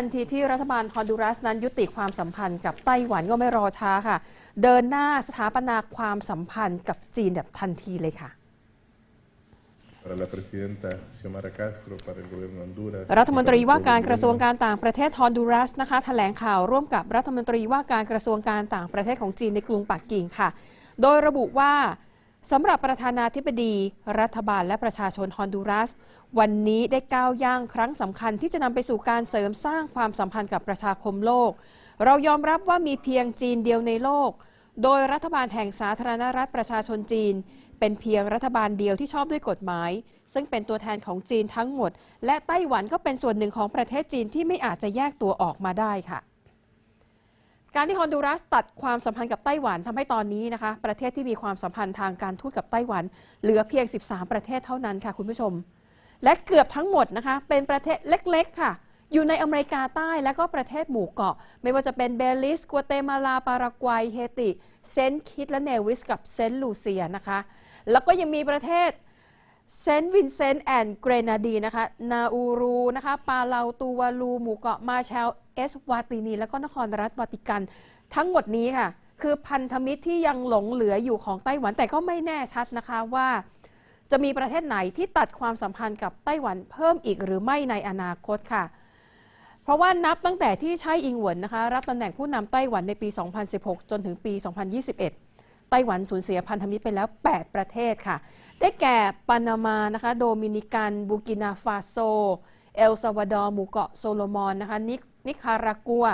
ทันทีที่รัฐบาลฮอนดูรัสนั้นยุติความสัมพันธ์กับไต้หวันก็ไม่รอช้าค่ะ เดินหน้าสถาปนาความสัมพันธ์กับจีนแบบทันทีเลยค่ะ para la presidenta Xiomara Castro, para el gobierno de Honduras. รัฐมนตรีว่าการ y para el กระทรวง gobierno การต่างประเทศฮอนดูรัสนะคะแถลงข่าวร่วมกับรัฐมนตรีว่าการกระทรวงการต่างประเทศของจีนในกรุงปักกิ่งค่ะ โดยระบุว่า สำหรับประธานาธิบดี รัฐบาลและประชาชนฮอนดูรัส วันนี้ได้ก้าวย่างครั้งสำคัญที่จะนำไปสู่การเสริมสร้างความสัมพันธ์กับประชาคมโลก เรายอมรับว่ามีเพียงจีนเดียวในโลก โดยรัฐบาลแห่งสาธารณรัฐประชาชนจีน เป็นเพียงรัฐบาลเดียวที่ชอบด้วยกฎหมาย ซึ่งเป็นตัวแทนของจีนทั้งหมด และไต้หวันก็เป็นส่วนหนึ่งของประเทศจีนที่ไม่อาจจะแยกตัวออกมาได้ค่ะ การที่ฮอนดูรัสตัดความสัมพันธ์กับไต้หวันทำให้ตอนนี้นะคะ ประเทศที่มีความสัมพันธ์ทางการทูตกับไต้หวัน เหลือเพียง 13 ประเทศเท่านั้นค่ะคุณผู้ชม และเกือบทั้งหมดนะคะ เป็นประเทศเล็กๆ ค่ะ อยู่ในอเมริกาใต้และก็ประเทศหมู่เกาะ ไม่ว่าจะเป็นเบลิส กัวเตมาลา ปารากวัย เฮติ เซนต์คิตและเนวิสกับเซนต์ลูเซียนะคะ แล้วก็ยังมีประเทศเซนต์วินเซนต์แอนด์เกรนาดีนะคะ นาอูรูนะคะ ปาเลาตูวาลู หมู่เกาะมาแชล สวาตินี แล้วก็นครรัฐวาติกัน ทั้งหมดนี้ค่ะ คือพันธมิตรที่ยังหลงเหลืออยู่ของไต้หวันแต่ก็ไม่แน่ชัดนะคะว่า จะมีประเทศไหนที่ตัดความสัมพันธ์กับไต้หวันเพิ่มอีกหรือไม่ในอนาคตค่ะ เพราะว่านับตั้งแต่ที่ไช่อิงหวนนะคะ รับตำแหน่งผู้นำไต้หวันในปี 2016 จนถึงปี 2021 ไต้หวันสูญเสียพันธมิตรไปแล้ว 8 ประเทศค่ะ ได้แก่ปานามานะคะ โดมินิกัน บูกินาฟาโซ เอลซาวาดอร์หมู่เกาะโซโลมอนนะคะนินิคารากัว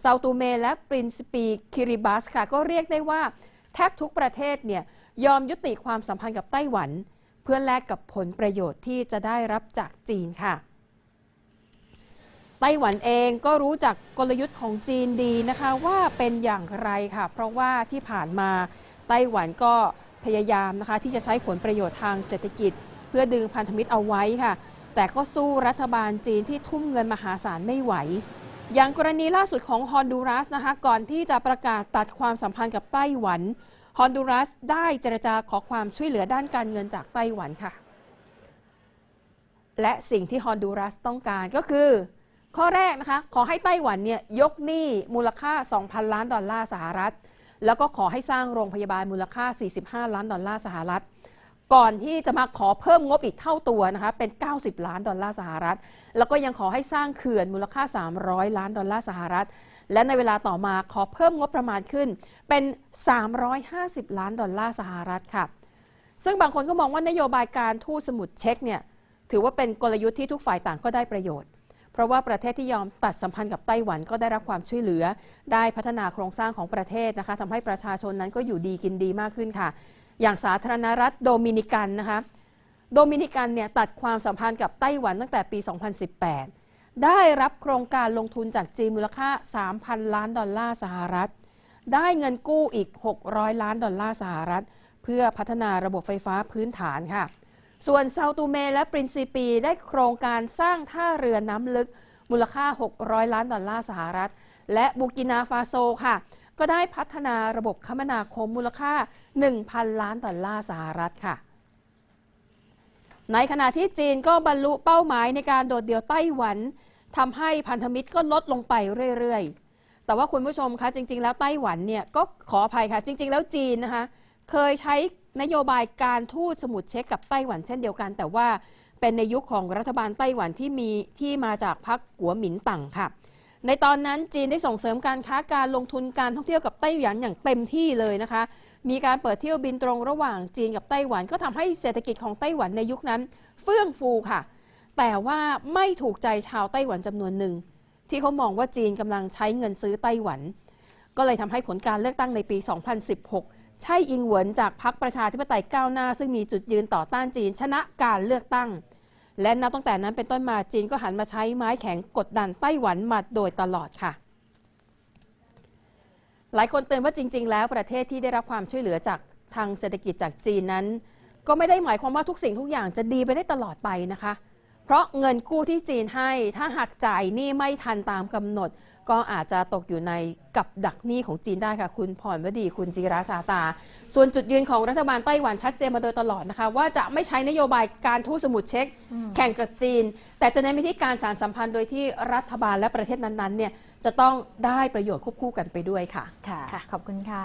เซาตูเม และปรินซิปีคิริบัสค่ะ ก็เรียกได้ว่าแทบทุกประเทศเนี่ยยอมยุติความสัมพันธ์กับไต้หวัน เพื่อแลกกับผลประโยชน์ที่จะได้รับจากจีนค่ะ ไต้หวันเองก็รู้จักกลยุทธ์ของจีนดีนะคะว่าเป็นอย่างไรค่ะ เพราะว่าที่ผ่านมาไต้หวันก็พยายามนะคะที่จะใช้ผลประโยชน์ทางเศรษฐกิจ เพื่อดึงพันธมิตรเอาไว้ค่ะ แต่ก็สู้รัฐบาลจีนที่ทุ่มเงินมหาศาลไม่ไหว อย่างกรณีล่าสุดของฮอนดูรัสนะคะ ก่อนที่จะประกาศตัดความสัมพันธ์กับไต้หวัน ฮอนดูรัสได้เจรจาขอความช่วยเหลือด้านการเงินจากไต้หวันค่ะ และสิ่งที่ฮอนดูรัสต้องการก็คือ ข้อแรกนะคะ ขอให้ไต้หวันเนี่ยยกหนี้มูลค่า 2,000 ล้านดอลลาร์สหรัฐ แล้วก็ขอให้สร้างโรงพยาบาลมูลค่า 45 ล้านดอลลาร์สหรัฐ ก่อนที่จะมาขอเพิ่มงบอีกเท่าตัวนะคะเป็น 90 ล้านดอลลาร์สหรัฐ แล้วก็ยังขอให้สร้างเขื่อนมูลค่า 300 ล้านดอลลาร์สหรัฐ และในเวลาต่อมาขอเพิ่มงบประมาณขึ้นเป็น 350 ล้านดอลลาร์สหรัฐค่ะซึ่งบางคนก็มองว่านโยบายการทูตสมุดเช็คเนี่ยถือว่าเป็นกลยุทธ์ที่ทุกฝ่ายต่างก็ได้ประโยชน์ เพราะว่าประเทศที่ยอมตัดสัมพันธ์กับไต้หวันก็ได้รับความช่วยเหลือ ได้พัฒนาโครงสร้างของประเทศนะคะทำให้ประชาชนนั้นก็อยู่ดีกินดีมากขึ้นค่ะ อย่างสาธารณรัฐโดมินิกันนะคะโดมินิกันเนี่ยตัดความสัมพันธ์กับไต้หวันตั้งแต่ปี 2018 ได้รับโครงการลงทุนจากจีนมูลค่า 3,000 ล้านดอลลาร์สหรัฐ ได้เงินกู้อีก 600 ล้านดอลลาร์สหรัฐ เพื่อพัฒนาระบบไฟฟ้าพื้นฐานค่ะ ส่วนเซาตูเมและปรินซิปีได้โครงการสร้างท่าเรือน้ำลึกมูลค่า 600 ล้านดอลลาร์สหรัฐ และบูกินาฟาโซค่ะ ก็ได้พัฒนาระบบคมนาคมมูลค่า 1,000 ล้านดอลลาร์สหรัฐค่ะ ในขณะที่จีนก็บรรลุเป้าหมายในการโดดเดี่ยวไต้หวันทำให้พันธมิตรก็ลดลงไปเรื่อยๆ แต่ว่าคุณผู้ชมคะจริง ๆ แล้วไต้หวันเนี่ยก็ขออภัยค่ะ จริง ๆ แล้วจีนนะคะเคยใช้นโยบายการทูตสมุดเช็คกับไต้หวันเช่นเดียวกัน แต่ว่าเป็นในยุคของรัฐบาลไต้หวันที่มีที่มาจากพรรคกัวหมินตั๋งค่ะ ในตอนนั้นจีนได้ส่งเสริมการค้าการลงทุนการท่องเที่ยวกับไต้หวันอย่างเต็มที่เลยนะคะ มีการเปิดเที่ยวบินตรงระหว่างจีนกับไต้หวันก็ทำให้เศรษฐกิจของไต้หวันในยุคนั้น เฟื่องฟูค่ะ แต่ว่าไม่ถูกใจชาวไต้หวันจำนวนหนึ่ง ที่เขามองว่าจีนกำลังใช้เงินซื้อไต้หวัน ก็เลยทำให้ผลการเลือกตั้งในปี 2016 ใช่อิงเหวินจากพรรคประชาธิปไตยก้าวหน้า ซึ่งมีจุดยืนต่อต้านจีนชนะการเลือกตั้ง และนับตั้งแต่นั้นเป็นต้นมาจีนก็หันมาใช้ไม้แข็งกดดันไต้หวันมาโดยตลอดค่ะหลายคนเตือนว่าจริง ๆ แล้วประเทศที่ได้รับความช่วยเหลือจากทางเศรษฐกิจจากจีนนั้น ก็ไม่ได้หมายความว่าทุกสิ่งทุกอย่างจะดีไปได้ตลอดไปนะคะ เพราะเงินกู้ที่จีนให้ถ้าหากจ่ายหนี้ไม่ทันตามกำหนด ก็อาจจะตกอยู่ในกับดักหนี้ของจีนได้ค่ะ คุณพรวดีคุณจีราชาตา ส่วนจุดยืนของรัฐบาลไต้หวันชัดเจนมาโดยตลอดนะคะ ว่าจะไม่ใช้นโยบายการทูตสมุดเช็ค แข่งกับจีน แต่จะเน้นไปที่การสารสัมพันธ์โดยที่รัฐบาลและประเทศนั้นๆเนี่ยจะต้องได้ประโยชน์ควบคู่กันไปด้วยค่ะค่ะ ขอบคุณค่ะ